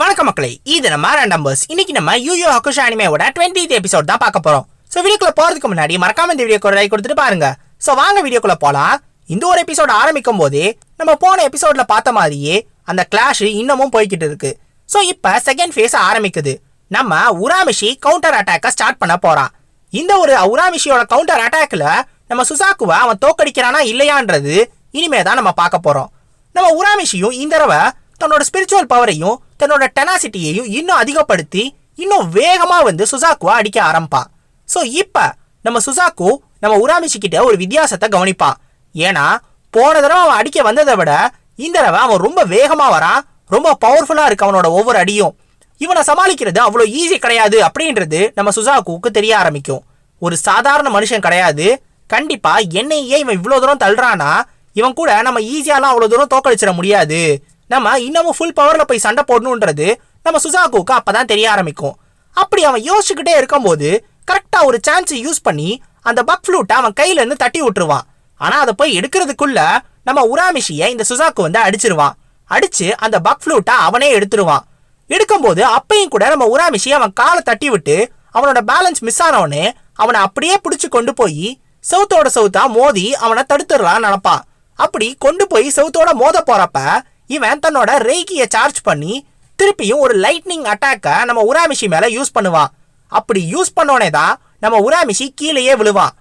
வணக்கம் மக்களே இது நம்ம நம்பர்ஸ் இன்னைக்கு நம்ம யூயோ ஹக்குஷா அனிமேவோட டுவெண்ட்டி எபிசோட் தான் பார்க்க போறோம். ஸோ வீடியோக்குள்ள போறதுக்கு முன்னாடி மறக்காம இந்த வீடியோக்கு ஒரு லைக் கொடுத்துட்டு பாருங்க. ஸோ வாங்க வீடியோக்குள்ள போலாம். இந்த ஒரு எபிசோட் ஆரம்பிக்கும் போதே நம்ம போன எபிசோட்ல பார்த்த மாதிரியே அந்த கிளாஷ் இன்னமும் போய்கிட்டு இருக்கு. ஸோ இப்போ செகண்ட் ஃபேஸ் ஆரம்பிக்குது. நம்ம உராமிஷி கவுண்டர் அட்டாக்கை ஸ்டார்ட் பண்ண போறான். இந்த ஒரு உராமிஷியோட கவுண்டர் அட்டாக்ல நம்ம சுசாக்குவை அவன் தோக்கடிக்கிறானா இல்லையான்றது இனிமே தான் நம்ம பார்க்க போறோம். நம்ம உராமிஷியும் இந்த தடவை தன்னோட ஸ்பிரிச்சுவல் பவரையும் தன்னோட டெனாசிட்டியையும் இன்னும் அதிகப்படுத்தி இன்னும் வேகமாக வந்து சுசாக்குவா அடிக்க ஆரம்பிப்பான் ஸோ இப்போ நம்ம சுசாக்கு நம்ம உராமிஷி கிட்ட ஒரு வித்தியாசத்தை கவனிப்பான் ஏன்னா போன தடவை அவன் அடிக்க வந்ததை விட இந்த தடவை அவன் ரொம்ப வேகமாக வரான் ரொம்ப பவர்ஃபுல்லாக இருக்கு அவனோட ஒவ்வொரு அடியும். இவனை சமாளிக்கிறது அவ்வளோ ஈஸி கிடையாது அப்படின்றது நம்ம சுசாக்குவுக்கு தெரிய ஆரம்பிக்கும். ஒரு சாதாரண மனுஷன் கிடையாது. கண்டிப்பாக என்னையே இவன் இவ்வளோ தூரம் தள்ளுறானா இவன் கூட நம்ம ஈஸியாலாம் அவ்வளோ தூரம் தோக்கடிச்சிட முடியாது. நம்ம இன்னமும் ஃபுல் பவரில் போய் சண்டை போடணுன்றது நம்ம சுசாகுவுக்கு அப்போ தான் தெரிய ஆரம்பிக்கும். அப்படி அவன் யோசிச்சுக்கிட்டே இருக்கும்போது கரெக்டாக ஒரு சான்ஸை யூஸ் பண்ணி அந்த பக் ஃப்ளூட்டை அவன் கையிலேருந்து தட்டி விட்டுருவான். ஆனால் அதை போய் எடுக்கிறதுக்குள்ள நம்ம உராமிஷியை இந்த சுசாக்கு வந்து அடிச்சிருவான். அடிச்சு அந்த பக் ஃப்ளூட்டை அவனே எடுத்துருவான். எடுக்கும்போது அப்பையும் கூட நம்ம உராமிஷி அவன் காலை தட்டி விட்டு அவனோட பேலன்ஸ் மிஸ் ஆனவனே அவனை அப்படியே பிடிச்சி கொண்டு போய் செவுத்தோட செவுத்தா மோதி அவனை தடுத்துடலான்னு நினப்பான். அப்படி கொண்டு போய் செவுத்தோட மோத போறப்ப இவன் தன்னோட ரெய்கியை சார்ஜ் பண்ணி திருப்பியும் ஒரு லைட்னிங் அட்டாக்கை நம்ம உராமிஷி மேலே யூஸ் பண்ணுவான். அப்படி யூஸ் பண்ணோடனே தான் நம்ம உராமிஷி கீழேயே விழுவான்.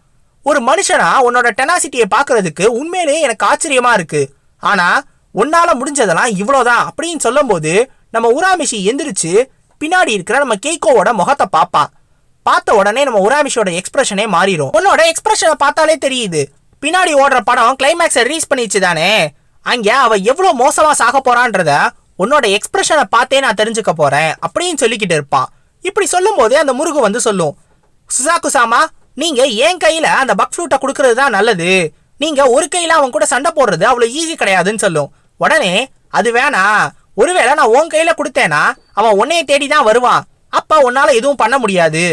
ஒரு மனுஷனா உன்னோட டெனாசிட்டியை பார்க்கறதுக்கு உண்மையிலேயே எனக்கு ஆச்சரியமா இருக்கு. ஆனா உன்னால முடிஞ்சதெல்லாம் இவ்வளோதான் அப்படின்னு சொல்லும்போது நம்ம உராமிஷி எந்திரிச்சு பின்னாடி இருக்கிற நம்ம கேக்கோவோட முகத்தை பார்ப்பான் பார்த்த உடனே நம்ம உராமிஷோட எக்ஸ்பிரஷனே மாறிடும் உன்னோட எக்ஸ்பிரஷனை பார்த்தாலே தெரியுது. பின்னாடி ஓடுற படம் கிளைமேக்ஸை ரீச் பண்ணிச்சு தானே. அங்க அவ எவ்வளவு மோசமா சாக போறான்றத உன்னோட எக்ஸ்பிரஷனை பார்த்தே நான் தெரிஞ்சுக்க போறேன் அப்படின்னு சொல்லிக்கிட்டு இருப்பான் இப்படி சொல்லும் போதே அந்த முருகு வந்து சொல்லும் சுசாக்கு சாமா நீங்க என் கையில அந்த பக் ஃப்ளூட்டை கொடுக்கறது தான் நல்லது. நீங்க ஒரு கையில அவன் கூட சண்டை போடுறது அவ்வளவு ஈஸி கிடையாதுன்னு சொல்லும். உடனே அது வேணாம் ஒருவேளை நான் உன் கையில கொடுத்தேனா அவன் உன்னைய தேடி தான் வருவான். அப்ப உன்னால எதுவும் பண்ண முடியாது.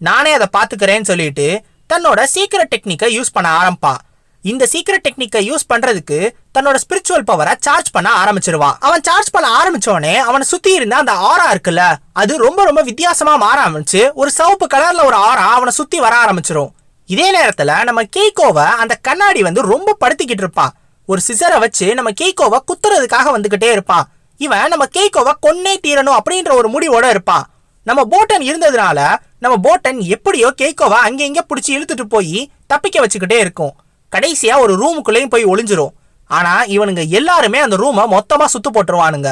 நானே அதை பாத்துக்கிறேன்னு சொல்லிட்டு தன்னோட சீக்கிரட் டெக்னிக்கை யூஸ் பண்ண ஆரம்பிப்பான் இந்த சீக்ரெட் டெக்னிக்கை யூஸ் பண்றதுக்கு தன்னோட ஸ்பிரிச்சுவல் பவரை சார்ஜ் பண்ண ஆரம்பிச்சிருவான் அவன் சார்ஜ் பண்ண ஆரம்பிச்சோடனே அவனை சுத்தி இருந்த அந்த ஆரா இருக்குல்ல அது ரொம்ப ரொம்ப வித்தியாசமா மாற ஆரம்பிச்சு ஒரு சிவப்பு கலர்ல ஒரு ஆரா அவனை சுத்தி வர ஆரம்பிச்சிரும். இதே நேரத்துல நம்ம கேக்கோவை அந்த கண்ணாடி வந்து ரொம்ப படுத்திக்கிட்டு இருப்பான் ஒரு சிசரை வச்சு நம்ம கேக்கோவை குத்துறதுக்காக வந்துகிட்டே இருப்பான் இவன் நம்ம கேக்கோவை கொன்னே தீரணும் அப்படின்ற ஒரு முடிவோட இருப்பான் நம்ம போட்டன் இருந்ததுனால நம்ம போட்டன் எப்படியோ கேக்கோவை அங்கே இங்கே பிடிச்சி இழுத்துட்டு போய் தப்பிக்க வச்சுக்கிட்டே இருக்கும். கடைசியாக ஒரு ரூமுக்குள்ளேயும் போய் ஒளிஞ்சிரும். ஆனால் இவனுங்க எல்லாருமே அந்த ரூமை மொத்தமாக சுத்து போட்டுருவானுங்க.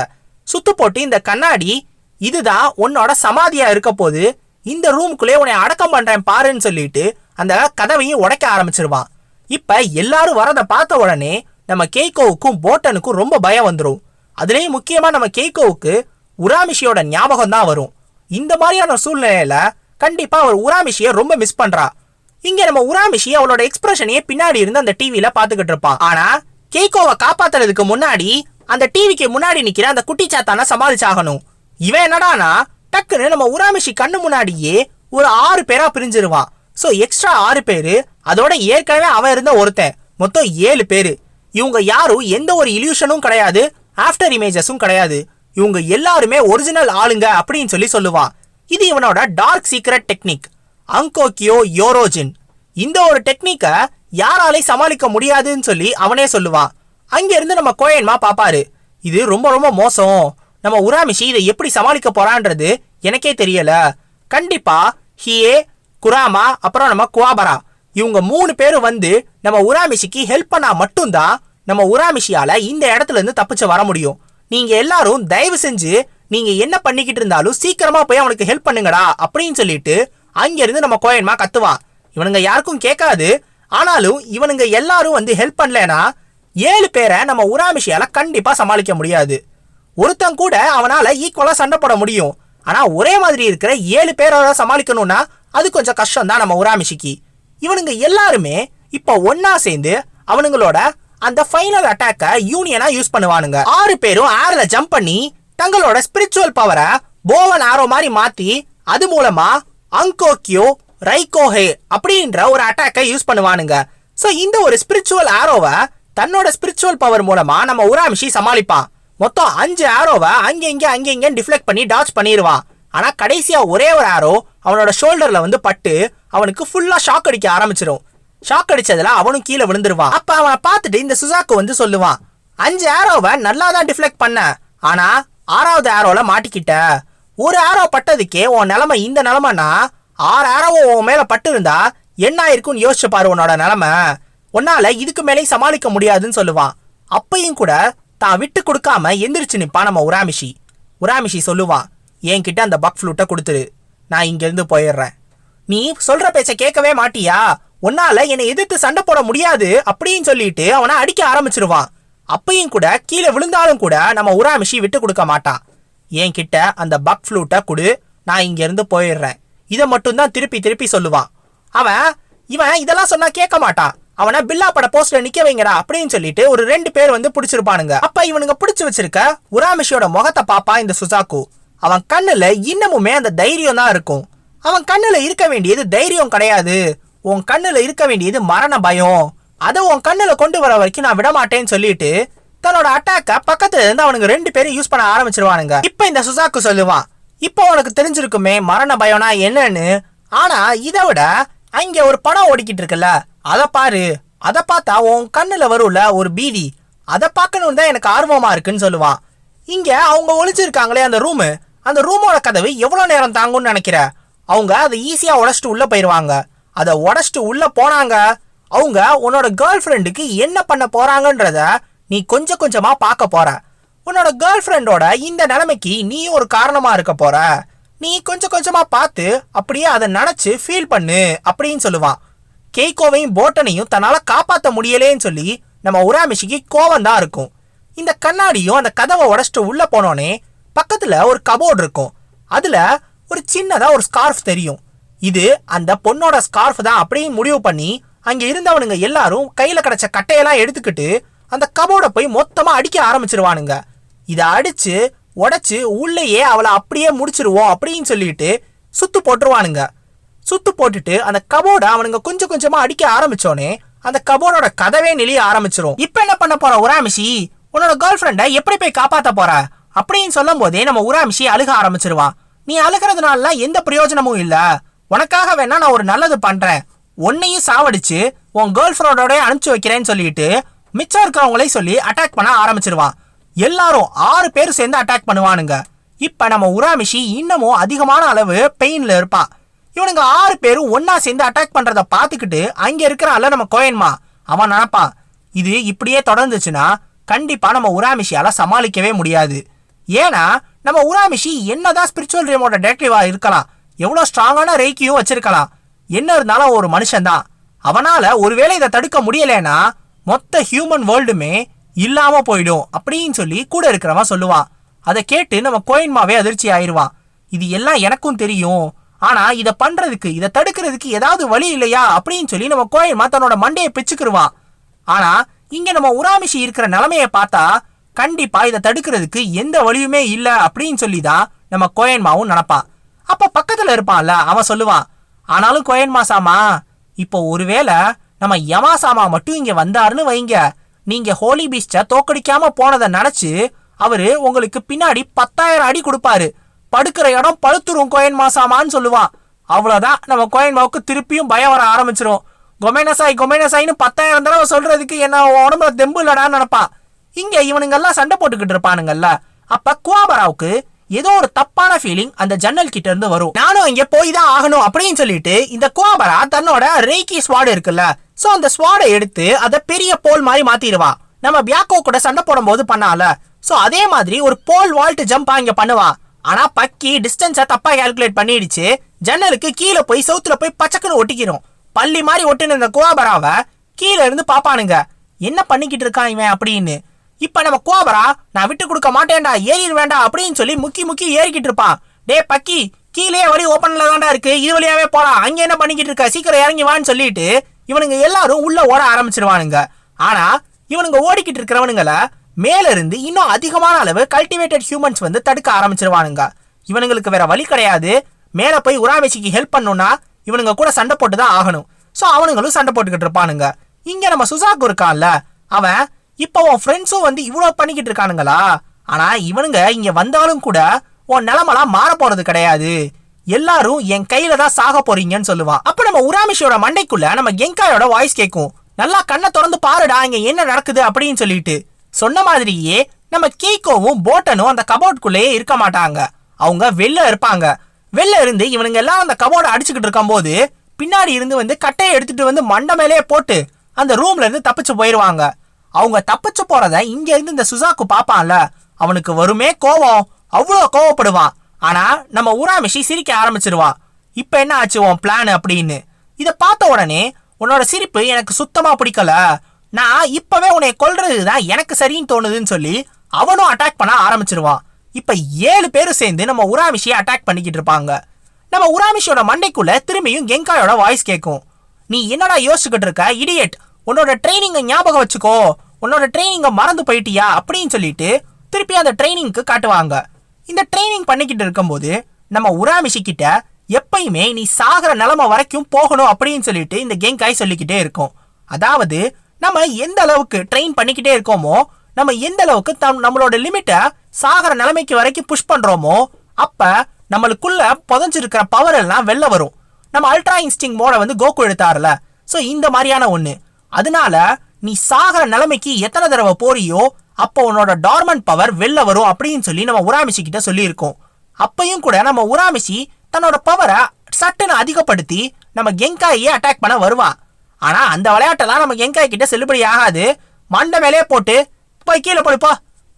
சுத்து போட்டு இந்த கண்ணாடி இதுதான் உன்னோட சமாதியாக இருக்க போது இந்த ரூமுக்குள்ளே உன்னை அடக்கம் பண்ணுறேன் பாருன்னு சொல்லிட்டு அந்த கதவையும் உடைக்க ஆரம்பிச்சிருவான். இப்போ எல்லாரும் வரதை பார்த்த உடனே நம்ம கேக்கோவுக்கும் போட்டனுக்கும் ரொம்ப பயம் வந்துடும் அதுலேயும் முக்கியமாக நம்ம கேக்கோவுக்கு உராமிஷியோட ஞாபகம் தான் வரும். இந்த மாதிரியான சூழ்நிலையில் கண்டிப்பாக அவர் உராமிஷியை ரொம்ப மிஸ் பண்ணுறா இங்க நம்ம உராமிஷி அவளோட எக்ஸ்பிரஷனையே பின்னாடி இருந்து அந்த டிவியில பாத்துக்கிட்டு இருப்பான் ஆனா கேக்கோவை காப்பாத்துறதுக்கு முன்னாடி அந்த டிவிக்கு முன்னாடி நிக்கிற அந்த குட்டி சாத்தான சமாளிச்சாகணும். இவன் என்னடானா டக்குன்னு நம்ம உராமிஷி கண்ணு முன்னாடியே ஒரு ஆறு பேரா பிரிஞ்சிருவான் சோ எக்ஸ்ட்ரா ஆறு பேரு அதோட ஏற்கனவே அவன் இருந்த ஒருத்தன் மொத்தம் ஏழு பேரு. இவங்க யாரும் எந்த ஒரு இல்யூஷனும் கிடையாது ஆஃப்டர் இமேஜஸும் கிடையாது. இவங்க எல்லாருமே ஒரிஜினல் ஆளுங்க அப்படின்னு சொல்லி சொல்லுவான் இது இவனோட டார்க் சீக்ரெட் டெக்னிக் அங்கோக்கியோ யோரோஜின். இந்த ஒரு டெக்னிக்கை யாராலையும் சமாளிக்க முடியாதுன்னு சொல்லி அவனே சொல்லுவான் அங்க இருந்து நம்ம கோயன்மா பாப்பாரு இது ரொம்ப ரொம்ப மோசம். நம்ம உராமிஷி இதை எப்படி சமாளிக்க போறான்றது எனக்கே தெரியல. கண்டிப்பா ஹியே குராமா அப்புறம் நம்ம குவாபரா. இவங்க மூணு பேரும் வந்து நம்ம உராமிஷிக்கு ஹெல்ப் பண்ணா மட்டும்தான் நம்ம உராமிஷியால இந்த இடத்துல இருந்து தப்பிச்சு வர முடியும். நீங்க எல்லாரும் தயவு செஞ்சு நீங்க என்ன பண்ணிக்கிட்டு இருந்தாலும் சீக்கிரமா போய் அவனுக்கு ஹெல்ப் பண்ணுங்கடா அப்படின்னு சொல்லிட்டு அங்கேருந்து நம்ம கோயன்மா கத்துவான் இவனுங்க யாருக்கும் கேட்காது ஆனாலும் இவனுங்க எல்லாரும் வந்து ஹெல்ப் பண்ணலனா ஏழு பேரை நம்ம உராமிஷியால் கண்டிப்பாக சமாளிக்க முடியாது. ஒருத்தன் கூட அவனால் ஈக்குவலாக சண்டை போட முடியும். ஆனால் ஒரே மாதிரி இருக்கிற ஏழு பேரோட சமாளிக்கணும்னா அது கொஞ்சம் கஷ்டம் தான் நம்ம உராமிஷிக்கு. இவனுங்க எல்லாருமே இப்போ ஒன்னா சேர்ந்து அவனுங்களோட அந்த ஃபைனல் அட்டாக்கை யூனியனாக யூஸ் பண்ணுவானுங்க. ஆறு பேரும் ஏர்ல ஜம்ப் பண்ணி தங்களோட ஸ்பிரிச்சுவல் பவரை போவன் ஆரோ மாதிரி மாற்றி அது மூலமாக அங்கோக்கியோ ரைகோஹே அப்படின்ற ஒரு அட்டாக்கை யூஸ் பண்ணுவானுங்க. ஸோ இந்த ஒரு ஸ்பிரிச்சுவல் ஆரோவை தன்னோட ஸ்பிரிச்சுவல் பவர் மூலமா நம்ம உராமிஷி சமாளிப்பான். மொத்தம் அஞ்சு ஆரோவை அங்க இங்க டிஃப்ளெக்ட் பண்ணி டாச் பண்ணிடுவான் ஆனால் கடைசியாக ஒரே ஒரு ஆரோ அவனோட ஷோல்டரில் வந்து பட்டு அவனுக்கு ஃபுல்லாக ஷாக் அடிக்க ஆரம்பிச்சிடும் ஷாக் அடிச்சதுல அவனும் கீழே விழுந்துருவான். அப்போ அவனை பார்த்துட்டு இந்த சுசாக்கு வந்து சொல்லுவான் அஞ்சு ஆரோவை நல்லா தான் டிஃப்ளெக்ட் பண்ண ஆனால் ஆறாவது ஆரோவில் மாட்டிக்கிட்ட. ஒரு ஆரோ பட்டதுக்கே உன் நிலமை இந்த நிலமைனா ஆறு ஆரோவும் உன் மேலே பட்டு இருந்தா என்ன ஆயிருக்கும்னு யோசிச்சு பாரு உன்னோட நிலமை. உன்னால இதுக்கு மேலேயும் சமாளிக்க முடியாதுன்னு சொல்லுவான். அப்பையும் கூட தான் விட்டு கொடுக்காம எந்திரிச்சு நிற்பான் நம்ம உராமிஷி. உராமிஷி சொல்லுவான் என்கிட்ட அந்த பக் ஃப்ளூட்டை கொடுத்துரு. நான் இங்கேருந்து போயிடுறேன். நீ சொல்ற பேச்சை கேட்கவே மாட்டியா? உன்னால என்னை எதிர்த்து சண்டை போட முடியாது? அப்படின்னு சொல்லிட்டு அவனை அடிக்க ஆரம்பிச்சிருவான். அப்பையும் கூட கீழே விழுந்தாலும் கூட நம்ம உராமிஷி விட்டு கொடுக்க மாட்டான். என்கிட்ட அந்த பக் ஃப்ளூட்டை கொடு நான் இங்கேருந்து போயிடுறேன். இதை மட்டும்தான் திருப்பி திருப்பி சொல்லுவான். அவன் இவன் இதெல்லாம் சொன்னா கேட்க மாட்டான். அவனை பில்லா பட போஸ்டர் நிக்க வைங்கடா அப்படின்னு சொல்லிட்டு ஒரு ரெண்டு பேர் வந்து பிடிச்சிருப்பானுங்க. அப்ப இவனுங்க பிடிச்சு வச்சிருக்க உராமிஷியோட முகத்தை பாப்பா இந்த சுசாக்கு. அவன் கண்ணுல இன்னமுமே அந்த தைரியம் தான் இருக்கும். அவன் கண்ணுல இருக்க வேண்டியது தைரியம் கிடையாது. உன் கண்ணுல இருக்க வேண்டியது மரண பயம். அதை உன் கண்ணுல கொண்டு வர வரைக்கும் நான் விட மாட்டேன்னு சொல்லிட்டு தன்னோட அட்டாக்க பக்கத்துல இருந்து அவனுங்க ரெண்டு பேரும் யூஸ் பண்ண ஆரம்பிச்சிருவானுங்க. இப்ப இந்த சுசாக்கு சொல்லுவான் இப்போ உனக்கு தெரிஞ்சிருக்குமே மரண பயம்னா என்னன்னு? ஆனா இதை விட அங்க ஒரு படம் ஓடிக்கிட்டு இருக்குல்ல அதை பாரு. அதை பார்த்தா உன் கண்ணுல வரும்ல ஒரு பீதி. அதை பார்க்கணும் தான் எனக்கு ஆர்வமா இருக்குன்னு சொல்லுவான். இங்க அவங்க ஒழிச்சிருக்காங்களே அந்த ரூமு அந்த ரூமோட கதவு எவ்வளவு நேரம் தாங்கும்னு நினைக்கிற? அவங்க அதை ஈஸியா உடச்சிட்டு உள்ள போயிருவாங்க. அதை உடச்சிட்டு உள்ள போனாங்க. அவங்க உன்னோட கேர்ள் ஃப்ரெண்டுக்கு என்ன பண்ண போறாங்கன்றத நீ கொஞ்சம் கொஞ்சமா பார்க்க போற. உன்னோட கேர்ள் ஃப்ரெண்டோட இந்த நிலைமைக்கு நீ ஒரு காரணமா இருக்க போற. நீ கொஞ்சம் கொஞ்சமா பார்த்து அப்படியே அதை நினைச்சு ஃபீல் பண்ணு அப்படின்னு சொல்லுவான். கேக்கோவையும் போட்டனையும் தன்னால் காப்பாற்ற முடியலேன்னு சொல்லி நம்ம உராமிஷிக்கு கோவம் தான் இருக்கும். இந்த கண்ணாடியும் அந்த கதவை உடச்சிட்டு உள்ளே போனோடனே பக்கத்தில் ஒரு கபோர்டு இருக்கும். அதில் ஒரு சின்னதாக ஒரு ஸ்கார்ஃப் தெரியும். இது அந்த பொண்ணோட ஸ்கார்ஃப் தான் அப்படின்னு முடிவு பண்ணி அங்கே இருந்தவனுங்க எல்லாரும் கையில் கிடச்ச கட்டையெல்லாம் எடுத்துக்கிட்டு அந்த கபோர்டை போய் மொத்தமாக அடிக்க ஆரம்பிச்சிருவானுங்க. இதை அடித்து உடச்சி உள்ளேயே அவளை அப்படியே முடிச்சிருவோம் அப்படின்னு சொல்லிட்டு சுத்து போட்டுருவானுங்க. சுத்து போட்டுட்டு அந்த கபோர்டை அவனுங்க கொஞ்சம் கொஞ்சமாக அடிக்க ஆரம்பித்தோடனே அந்த கபோர்டோட கதவே நெளிய ஆரம்பிச்சிரும். இப்போ என்ன பண்ண போற உராமிஷி? உன்னோட கேர்ள் ஃப்ரெண்டை எப்படி போய் காப்பாற்ற போற? அப்படின்னு சொல்லும் போதே நம்ம உராமிஷி அழுக ஆரம்பிச்சிருவான். நீ அழுகிறதுனாலலாம் எந்த பிரயோஜனமும் இல்லை. உனக்காக வேணா நான் ஒரு நல்லது பண்ணுறேன் உன்னையும் சாவடிச்சு உன் கேர்ள் ஃப்ரெண்டோடய அனுப்பிச்சு வைக்கிறேன்னு சொல்லிட்டு மிச்சம் இருக்கிறவங்களே சொல்லி அட்டாக் பண்ண ஆரம்பிச்சிருவான் எல்லாரும் ஆறு பேர் சேர்ந்து அட்டாக் பண்ணுவானுங்க. இப்ப நம்ம உராமிஷி இன்னமும் அதிகமான அளவு பெயின்ல இருப்பான் இவனுங்க ஆறு பேரும் ஒன்னா சேர்ந்து அட்டாக் பண்றத பாத்துக்கிட்டு அங்க இருக்கிறான்ல நம்ம கோயன்மா. அவன் நினப்பான் இது இப்படியே தொடர்ந்துச்சுன்னா கண்டிப்பா நம்ம உராமிஷியால சமாளிக்கவே முடியாது. ஏன்னா நம்ம உராமிஷி என்னதான் ஸ்பிரிச்சுவல் ரீமோட டேரக்டிவா இருக்கலாம் எவ்வளவு ஸ்ட்ராங்கான ரேக்கியும் வச்சிருக்கலாம். என்ன இருந்தாலும் ஒரு மனுஷன்தான். அவனால ஒருவேளை இதை தடுக்க முடியலைன்னா மொத்த ஹியூமன் வேர்ல்டுமே இல்லாமல் போயிடும் அப்படின்னு சொல்லி கூட இருக்கிறவன் சொல்லுவான் அதை கேட்டு நம்ம கோயின்மாவே அதிர்ச்சி ஆயிடுவான் இது எல்லாம் எனக்கும் தெரியும். ஆனால் இதை பண்றதுக்கு இதை தடுக்கிறதுக்கு ஏதாவது வழி இல்லையா அப்படின்னு சொல்லி நம்ம கோயின்மா தன்னோட மண்டையை பிச்சுக்கிருவான் ஆனால் இங்கே நம்ம உராமிஷி இருக்கிற நிலமையை பார்த்தா கண்டிப்பாக இதை தடுக்கிறதுக்கு எந்த வழியுமே இல்லை அப்படின்னு சொல்லி தான் நம்ம கோயன்மாவும் நினப்பான் அப்போ பக்கத்தில் இருப்பான்ல அவன் சொல்லுவான் ஆனாலும் கோயன்மா சாமா இப்போ ஒருவேளை நம்ம யமா சாமா மட்டும் இங்க வந்தாருன்னு வைங்க. நீங்க ஹோலி பீஸ்ட தோக்கடிக்காம போனதை நினைச்சு அவரு உங்களுக்கு பின்னாடி பத்தாயிரம் அடி கொடுப்பாரு. படுக்கிற இடம் பழுத்துரும் கோயன் மாசாமான்னு சொல்லுவான் அவ்வளவுதான். நம்ம கோயன் மாவுக்கு திருப்பியும் பயம் வர ஆரம்பிச்சிரும். கொமேனசாய் கொமேனசாய்னு பத்தாயிரம் தடவை சொல்றதுக்கு என்ன உடம்புல தெம்பு இல்லடான்னு நினப்பா. இங்க இவனுங்கெல்லாம் சண்டை போட்டுக்கிட்டு இருப்பானுங்கல்ல. அப்ப குவாபராவுக்கு ஏதோ ஒரு தப்பான ஃபீலிங் அந்த ஜன்னல் கிட்ட இருந்து வரும். நானும் இங்க போய் தான் ஆகணும் அப்படின்னு சொல்லிட்டு இந்த குவாபரா தன்னோட ரேக்கி ஸ்வாடு இருக்குல்ல சோ அந்த ஸ்வாடை எடுத்து அதை பெரிய போல் மாதிரி மாத்திடுவா. நம்ம பியாக்கோ கூட சண்டை போடும்போது பண்ணால. சோ அதே மாதிரி ஒரு போல் வால்ட் ஜம்ப் இங்க பண்ணுவா. ஆனா பக்கி டிஸ்டன்ஸ தப்பா கால்குலேட் பண்ணிடுச்சு. ஜன்னலுக்கு கீழே போய் சவுத்துல போய் பச்சக்குன்னு ஒட்டிக்கிறோம். பள்ளி மாதிரி ஒட்டின இந்த குவாபராவை கீழே இருந்து பாப்பானுங்க. என்ன பண்ணிக்கிட்டு இருக்கான் இவன் அப்படின்னு. இப்ப நம்ம கோபரா நான் விட்டு கொடுக்க மாட்டேன்டா ஏறிட வேண்டாம் அப்படின்னு சொல்லி முக்கி முக்கி ஏறிக்கிட்டு இருப்பான் டே பக்கி கீழே வழி ஓப்பன்ல தான்டா இருக்கு. இது வழியாவே போலாம். அங்க என்ன பண்ணிக்கிட்டு இருக்க? சீக்கிரம் இறங்கி வான்னு சொல்லிட்டு இவனுங்க எல்லாரும் உள்ள ஓட ஆரம்பிச்சிருவானுங்க. ஆனா இவனுங்க ஓடிக்கிட்டு இருக்கிறவனுங்களை மேலிருந்து இன்னும் அதிகமான அளவு கல்டிவேட்டட் ஹியூமன்ஸ் வந்து தடுக்க ஆரம்பிச்சிருவானுங்க. இவனுங்களுக்கு வேற வழி கிடையாது. மேலே போய் உராமேசிக்கு ஹெல்ப் பண்ணணும்னா இவனுங்க கூட சண்டை போட்டு தான் ஆகணும். ஸோ அவனுங்களும் சண்டை போட்டுக்கிட்டு இருப்பானுங்க. இங்கே நம்ம சுசாக்கு இருக்கான்ல அவன் இப்போ உன் ஃப்ரெண்ட்ஸும் வந்து இவ்வளோ பண்ணிக்கிட்டு இருக்கானுங்களா? ஆனால் இவனுங்க இங்கே வந்தாலும் கூட உன் நிலமெல்லாம் மாற போகிறது கிடையாது. எல்லாரும் என் கையில தான் சாக போறீங்கன்னு சொல்லுவான் அப்ப நம்ம உராமிஷியோட மண்டைக்குள்ள நம்ம கெங்காயோட வாய்ஸ் கேட்கும். நல்லா கண்ணை திறந்து பாருடா இங்க என்ன நடக்குது அப்படின்னு சொல்லிட்டு. சொன்ன மாதிரியே நம்ம கீகோவும் போட்டனும் அந்த கபோர்டுக்குள்ளேயே இருக்க மாட்டாங்க. அவங்க வெளில இருப்பாங்க. வெளில இருந்து இவனுங்க எல்லாம் அந்த கபோர்டை அடிச்சுக்கிட்டு இருக்கும்போது பின்னாடி இருந்து வந்து கட்டையை எடுத்துட்டு வந்து மண்டை மேலேயே போட்டு அந்த ரூம்ல இருந்து தப்பிச்சு போயிடுவாங்க அவங்க தப்பிச்சு போறத இங்க இருந்து இந்த சுசாக்கு பாப்பான்ல அவனுக்கு வருமே கோவம் அவ்வளோ கோவப்படுவான். ஆனா நம்ம உராமிஷி சிரிக்க ஆரம்பிச்சிருவா. இப்ப என்ன ஆச்சு உன் பிளான் அப்படின்னு? இதை பார்த்த உடனே உன்னோட சிரிப்பு எனக்கு சுத்தமா பிடிக்கல. நான் இப்பவே உன்னை கொல்றது தான் எனக்கு சரின்னு தோணுதுன்னு சொல்லி அவனும் அட்டாக் பண்ண ஆரம்பிச்சிருவான் இப்ப ஏழு பேரும் சேர்ந்து நம்ம உராமிஷியை அட்டாக் பண்ணிக்கிட்டு இருப்பாங்க. நம்ம உராமிஷியோட மண்டைக்குள்ள திரும்பியும் கெங்காயோட வாய்ஸ் கேட்கும் நீ என்னடா யோசிச்சுக்கிட்டு இருக்க இடியட் உன்னோட ட்ரைனிங்கை ஞாபகம் வச்சுக்கோ. உன்னோட ட்ரைனிங்கை மறந்து போயிட்டியா அப்படின்னு சொல்லிட்டு திருப்பி அந்த ட்ரைனிங்க்கு காட்டுவாங்க. இந்த ட்ரைனிங் பண்ணிக்கிட்டு இருக்கும்போது நம்ம உராமிஷி கிட்ட எப்பயுமே நீ சாகிற நிலமை வரைக்கும் போகணும் அப்படின்னு சொல்லிட்டு இந்த கெங்காய் சொல்லிக்கிட்டே இருக்கும். அதாவது நம்ம எந்த அளவுக்கு ட்ரெயின் பண்ணிக்கிட்டே இருக்கோமோ நம்ம எந்த அளவுக்கு தம் நம்மளோட லிமிட்டை சாகிற நிலைமைக்கு வரைக்கும் புஷ் பண்ணுறோமோ அப்போ நம்மளுக்குள்ள புதஞ்சிருக்கிற பவர் எல்லாம் வெளில வரும். நம்ம அல்ட்ரா இன்ஸ்டிங் மோட வந்து கோகு எடுத்தாருல. ஸோ இந்த மாதிரியான ஒன்று அதனால நீ சாகிற நிலைமைக்கு எத்தனை தடவை போறியோ அப்போ உன்னோட டார்மன் பவர் வெளில வரும் அப்படின்னு சொல்லி நம்ம உராமிஷி கிட்ட சொல்லியிருக்கோம். அப்பையும் கூட நம்ம உராமிஷி தன்னோட பவரை சட்டுன்னு அதிகப்படுத்தி நம்ம கெங்காயே அட்டாக் பண்ண வருவா. ஆனா அந்த விளையாட்டெல்லாம் நம்ம கெங்காய் கிட்ட செல்லுபடி ஆகாது. மண்டை மேலே போட்டு போய் கீழே போடுப்பா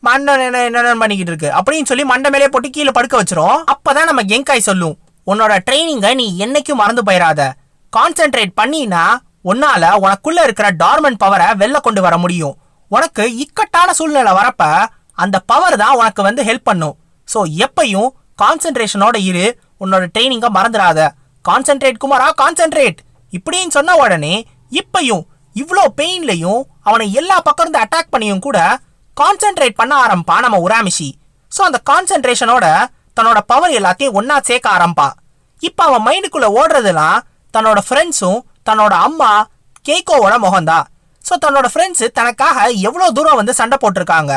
மண்டை என்ன பண்ணிக்கிட்டு இருக்கு? அப்படின்னு சொல்லி மண்டை மேலே போட்டு கீழே படுக்க வச்சிரும். அப்பதான் நம்ம கெங்காய் சொல்லும் உன்னோட ட்ரைனிங்கை நீ என்னைக்கும் மறந்து போயிடாத கான்சென்ட்ரேட் பண்ணினா உன்னால உனக்குள்ள இருக்கிற டார்மன் பவரை வெளில கொண்டு வர முடியும். உனக்கு இக்கட்டான சூழ்நிலை வரப்ப அந்த பவர் தான் உனக்கு வந்து ஹெல்ப் பண்ணும். ஸோ எப்பையும் கான்சென்ட்ரேஷனோட இரு. உன்னோட ட்ரைனிங்கை மறந்துடாத. கான்சென்ட்ரேட் குமாரா கான்சென்ட்ரேட் இப்படின்னு சொன்ன உடனே இப்பையும் இவ்வளோ பெயின்லையும் அவனை எல்லா பக்கம் இருந்து அட்டாக் பண்ணியும் கூட கான்சென்ட்ரேட் பண்ண ஆரம்பா நம்ம உராமிஷி. ஸோ அந்த கான்சென்ட்ரேஷனோட தன்னோட பவர் எல்லாத்தையும் ஒன்னா சேர்க்க ஆரம்பா இப்போ அவன் மைண்டுக்குள்ள ஓடுறதுலாம் தன்னோட ஃப்ரெண்ட்ஸும் தன்னோட அம்மா கேக்கோவோட முகம்தான். ஸோ தன்னோட ஃப்ரெண்ட்ஸ் தனக்காக எவ்வளோ தூரம் வந்து சண்டை போட்டிருக்காங்க.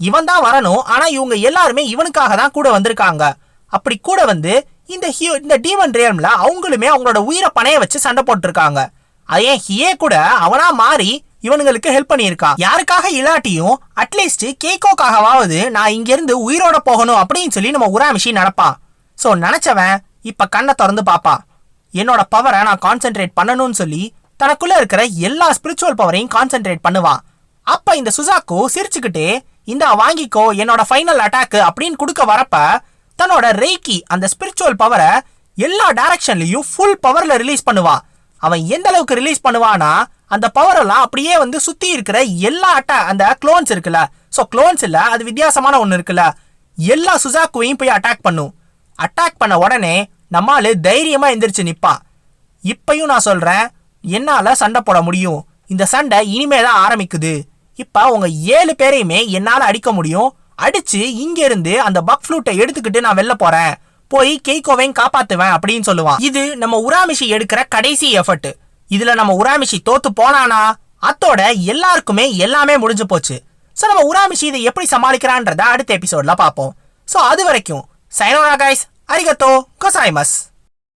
இவன் தான் வரணும் ஆனால் இவங்க எல்லாருமே இவனுக்காக தான் கூட வந்திருக்காங்க. அப்படி கூட வந்து இந்த ஹியூ இந்த டீமன் ரியல்மில் அவங்களுமே அவங்களோட உயிரை பணைய வச்சு சண்டை போட்டிருக்காங்க. அதே ஹியே கூட அவனா மாறி இவனுங்களுக்கு ஹெல்ப் பண்ணியிருக்கான் யாருக்காக இல்லாட்டியும் அட்லீஸ்ட் கேக்கோக்காகவாவது நான் இங்கேருந்து உயிரோட போகணும் அப்படின்னு சொல்லி நம்ம உராமிஷி நடப்பான் ஸோ நினைச்சவன் இப்போ கண்ணை திறந்து பார்ப்பான் என்னோட பவரை நான் கான்சென்ட்ரேட் பண்ணணும்னு சொல்லி தனக்குள்ள இருக்கிற எல்லா ஸ்பிரிச்சுவல் பவரையும் கான்சென்ட்ரேட் பண்ணுவான் அப்ப இந்த சுசாக்கு சிரிச்சுக்கிட்டே இந்த வாங்கிக்கோ என்னோட ஃபைனல் அட்டாக் அப்படின்னு கொடுக்க வரப்ப தன்னோட ரேக்கி அந்த ஸ்பிரிச்சுவல் பவரை எல்லா டைரக்ஷன்லயும் ஃபுல் பவர்ல ரிலீஸ் பண்ணுவான் அவன் எந்த அளவுக்கு ரிலீஸ் பண்ணுவானா அந்த பவரெல்லாம் அப்படியே வந்து சுத்தி இருக்கிற எல்லா அட்டா அந்த க்ளோன்ஸ் இருக்குல்ல. ஸோ க்ளோன்ஸ் இல்ல அது வித்தியாசமான ஒன்று இருக்குல்ல. எல்லா சுசாக்குவையும் போய் அட்டாக் பண்ணும் அட்டாக் பண்ண உடனே நம்மால தைரியமா எந்திரிச்சு நிற்பான் இப்பயும் நான் சொல்றேன் என்னால் சண்டை போட முடியும். இந்த சண்டை இனிமே தான் ஆரம்பிக்குது. இப்போ உங்க ஏழு பேரையுமே என்னால் அடிக்க முடியும். அடிச்சு இங்கேருந்து அந்த பக் ஃப்ளூட்டை எடுத்துக்கிட்டு நான் வெளில போறேன். போய் கெய்கோவையும் காப்பாத்துவேன் அப்படின்னு சொல்லுவான். இது நம்ம உராமிஷி எடுக்கிற கடைசி எஃபர்ட் இதுல நம்ம உராமிஷி தோத்து போனானா? அத்தோட எல்லாருக்குமே எல்லாமே முடிஞ்சு போச்சு. சோ நம்ம உராமிஷி இதை எப்படி சமாளிக்கிறான்றத அடுத்த எபிசோட்ல பார்ப்போம். சோ அது வரைக்கும் சைனோரா கைஸ் அரிகத்தோ கொசாய்மஸ்